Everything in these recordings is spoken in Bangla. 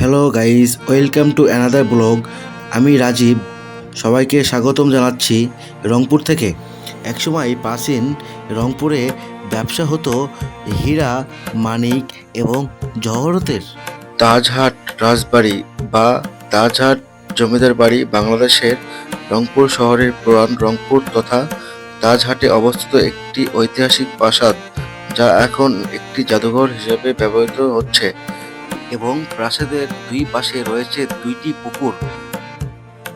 Hello guys welcome to another blog আমি রাজীব। সবাইকে স্বাগতম জানাচ্ছি রংপুর থেকে। একসময় প্রাচীন রংপুরে ব্যবসা হতো হীরা, মানিক এবং জহরতের। তাজহাট রাজবাড়ি বা তাজহাট জমিদার বাড়ি বাংলাদেশের রংপুর শহরের পুরান রংপুর তথা তাজহাটে অবস্থিত একটি ঐতিহাসিক প্রাসাদ, যা এখন একটি জাদুঘর হিসেবে ব্যবহৃত হচ্ছে। এবং প্রাসাদের দুই পাশে রয়েছে দুইটি পুকুর।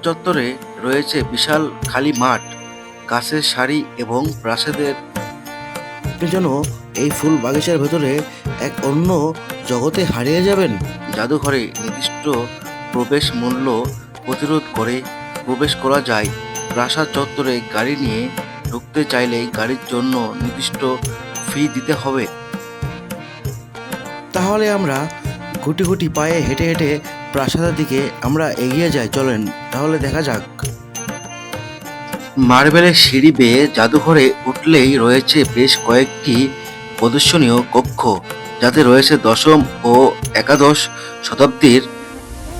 চত্বরে রয়েছে বিশাল খালি মাঠ, গাছের সারি এবং প্রাসাদের। যেন এই ফুল বাগিচার ভেতরে এক অন্য জগতে হারিয়ে যাবেন। জাদুঘরে নির্দিষ্ট প্রবেশ মূল্য প্রতিরোধ করে প্রবেশ করা যায়। প্রাসাদ চত্বরে গাড়ি নিয়ে ঢুকতে চাইলে গাড়ির জন্য নির্দিষ্ট ফি দিতে হবে। তাহলে আমরা গুটি গুটি পায়ে হেঁটে হেঁটে প্রাসাদের দিকে আমরা এগিয়ে যাই, চলেন, তাহলে দেখা যাক। মার্বেলের সিঁড়ি বেয়ে জাদুঘরে উঠলেই রয়েছে বেশ কয়েকটি প্রদর্শনীয় কক্ষ, যাতে রয়েছে দশম ও একাদশ শতাব্দীর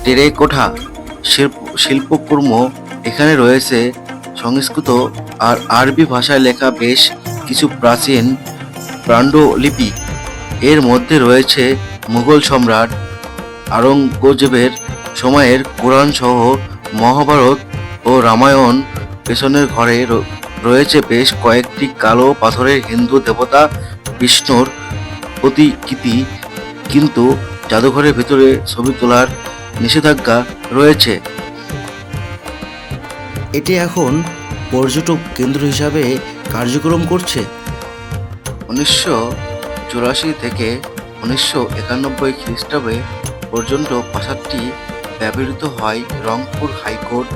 টেরেকোঠা শিল্প, শিল্পকর্ম। এখানে রয়েছে সংস্কৃত আর আরবি ভাষায় লেখা বেশ কিছু প্রাচীন পাণ্ডুলিপি এর মধ্যে রয়েছে মুঘল সম্রাট আওরঙ্গজেবের সময়ের কোরআন সহ মহাভারত ও রামায়ণ পেছনের ঘরে রয়েছে বেশ কয়েকটি কালো পাথরের হিন্দু দেবতা বিষ্ণুর প্রতিকৃতি কিন্তু জাদুঘরের ভিতরে ছবি তোলার নিষেধাজ্ঞা রয়েছে। এটি এখন পর্যটক কেন্দ্র হিসাবে কার্যক্রম করছে। উনিশশো চুরাশি থেকে উনিশশো একানব্বই খ্রিস্টাব্দে পর্যন্ত প্রাসাদটি ব্যবহৃত হয় রংপুর হাইকোর্ট,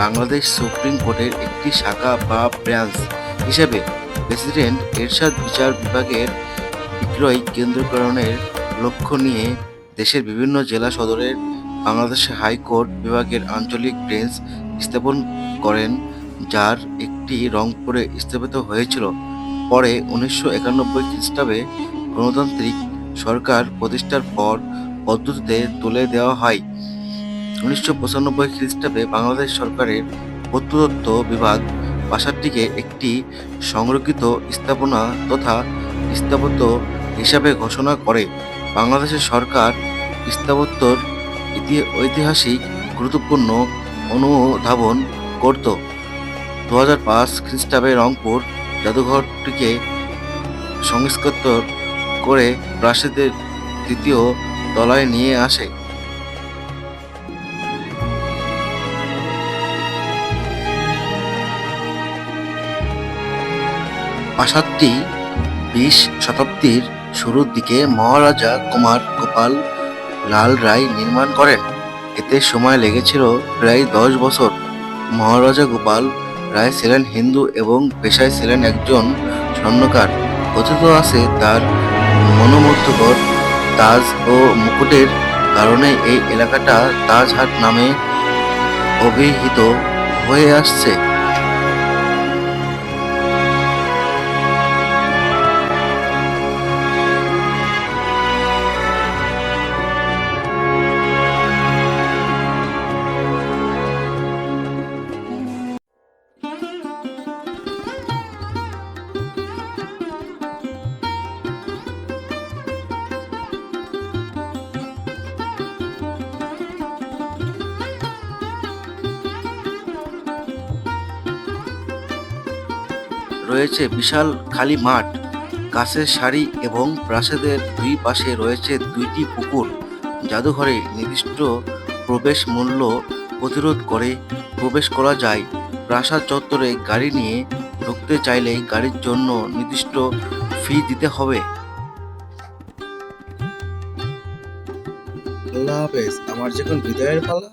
বাংলাদেশ সুপ্রিম কোর্টের একটি শাখা বা ব্রাঞ্চ হিসেবে। প্রেসিডেন্ট এরশাদ বিচার বিভাগের বিক্রয় কেন্দ্রকরণের লক্ষ্য নিয়ে দেশের বিভিন্ন জেলা সদরের বাংলাদেশ হাইকোর্ট বিভাগের আঞ্চলিক বেঞ্চ স্থাপন করেন, যার একটি রংপুরে স্থাপিত হয়েছিল। পরে উনিশশো একানব্বই খ্রিস্টাব্দে গণতান্ত্রিক সরকার প্রতিষ্ঠার পর পদ্ধতিতে তুলে দেওয়া হয়। উনিশশো পঁচানব্বই খ্রিস্টাব্দে বাংলাদেশ সরকারের প্রত্নতত্ত্ব বিভাগ প্রাসাদটিকে একটি সংরক্ষিত স্থাপনা তথা স্থাপত্য হিসাবে ঘোষণা করে। বাংলাদেশের সরকার স্থাপত্যর ঐতিহাসিক গুরুত্বপূর্ণ অনুধাবন করত। দু হাজার পাঁচ খ্রিস্টাব্দে রংপুর জাদুঘরটিকে সংস্কৃত করে প্রাসাদের তৃতীয় তলায় নিয়ে আসে। প্রাসাদটি বিশ শতাব্দীর শুরুর দিকে মহারাজা কুমার গোপাল লাল রায় নির্মাণ করেন। এতে সময় লেগেছিল প্রায় দশ বছর। মহারাজা গোপাল রায় ছিলেন হিন্দু এবং পেশায় ছিলেন একজন স্বর্ণকার। কথিত আছে তার মনোমুগ্ধকর তাজ ও মুকুটের কারণে এই এলাকাটা তাজহাট নামে অভিহিত হয়ে আসছে। রয়েছে বিশাল খালি মাঠ গাছের সারি এবং প্রাসাদের দুই পাশে রয়েছে দুইটি পুকুর। জাদুঘরে নির্দিষ্ট প্রবেশ মূল্য প্রতিরোধ করে প্রবেশ করা যায়। প্রাসাদ চত্বরে গাড়ি নিয়ে ঢুকতে চাইলে গাড়ির জন্য নির্দিষ্ট ফি দিতে হবে। আল্লাহ হাফেজ, আমার যখন বিদায়ের পালা